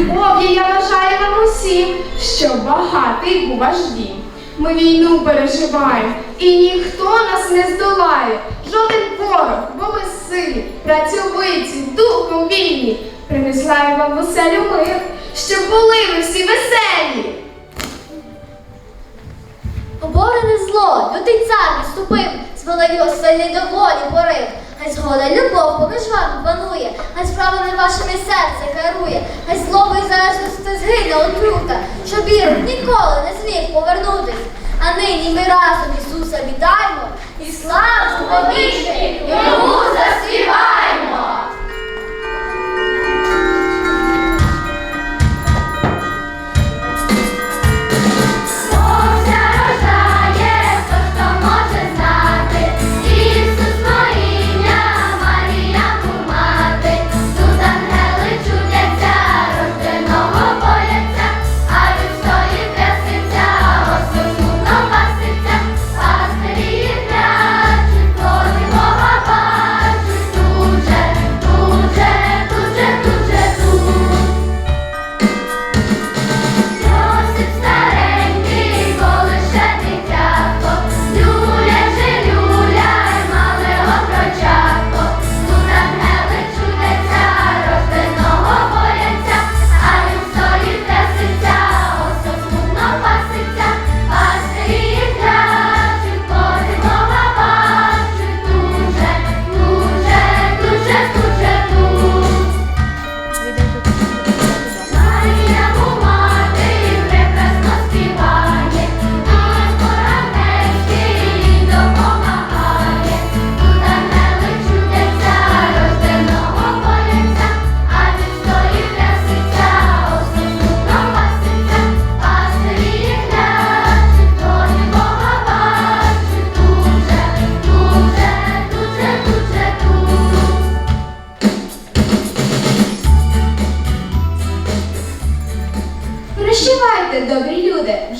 любов'ю я бажаю вам усім, щоб багатий був ваш дім. Ми війну переживаємо, і ніхто нас не здолає. Жоден ворог, бо ми сильні, працьовиті, духом вільні. Принесла я вам веселю мир, щоб були ви всі веселі. Поборене зло, лютий цар відступив, звалив його сильний до волі порив. Хай згода любов поміж вами панує, хай справами вашими серце керує, хай злоби зараз залежності згине отрута, що віру ніколи не зміг повернутись. А нині ми разом Ісуса вітаємо і славу повічне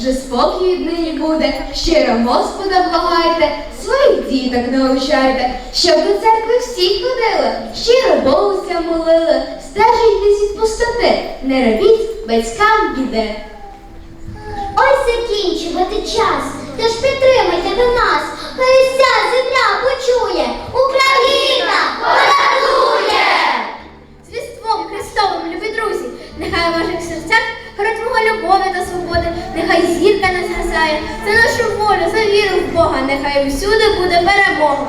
вже спокій нині буде. Щиро Господа благайте, своїх діток навчайте, щоб до церкви всі ходили, щиро Богуся молили, стежіть від пустоти, не робіть батькам біди. Ось закінчувати час, тож підтримайте до нас, хай вся земля почує, Україна порадує! З Різдвом Христовим, любі друзі, нехай у ваших серцях горить мого любові та свободи, нехай зірка згасає, за нашу волю, за віру в Бога, нехай усюди буде перемога.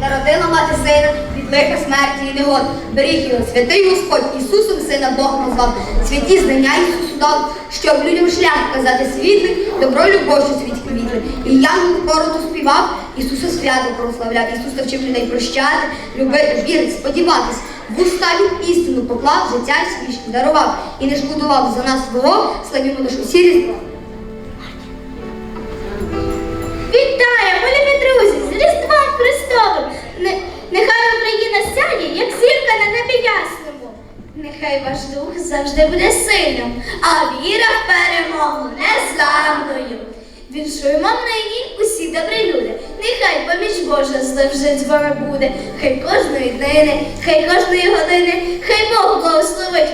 Народила мати сина від лиха смерті і негод. Беріг його святий Господь Ісусом сина Бог назвав. Святі знання Ісусу дав, щоб людям шлях казати світлий, добро любов, що світ квітли. І Ян коротко співав, Ісуса свято прославляв, Ісус вчив людей прощати, любити, вірити, сподіватись. В уста він істину поклав, життя свічне дарував і не шкодував за нас свого, славімо лиш усі різдва. Вітаємо, любі друзі, з Різдвом Христовим! Нехай Україна сяє, як зірка на небі ясному. Нехай ваш дух завжди буде сильним, а віра в перемогу незламною. Віншуємо нині усі добрі люди. Нехай поміч Божа завжди з вами буде. Хай кожної днини, хай кожної години,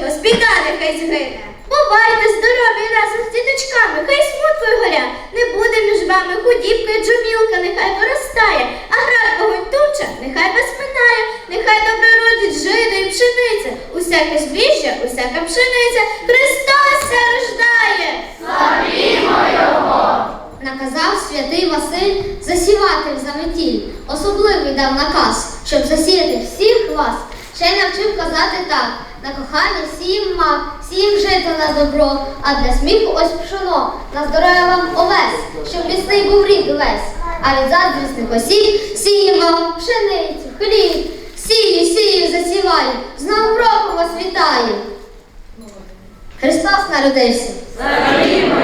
благословить вас, біда згине. Бувайте здорові разом з діточками, хай смутку й горя, не буде між вами худібка й джумілка, нехай виростає, а град вогонь туча, нехай вас нехай добре родить жида і пшениця, усяке збіжжя, усяка пшениця, Христос рождає! Наказав святий Василь засівати в заметіль. Особливий дав наказ, щоб засіяти всіх вас. Ще й навчив казати так: на кохання сім мав, сім жити на добро, а для сміху ось пшоно, на здоров'я вам овес, щоб міцний був рік весь. А від заздрісних осіб сієм вам пшеницю, хліб, сію, сію, засіваю, з Новим роком вас вітаю. Христос народився. Загорімо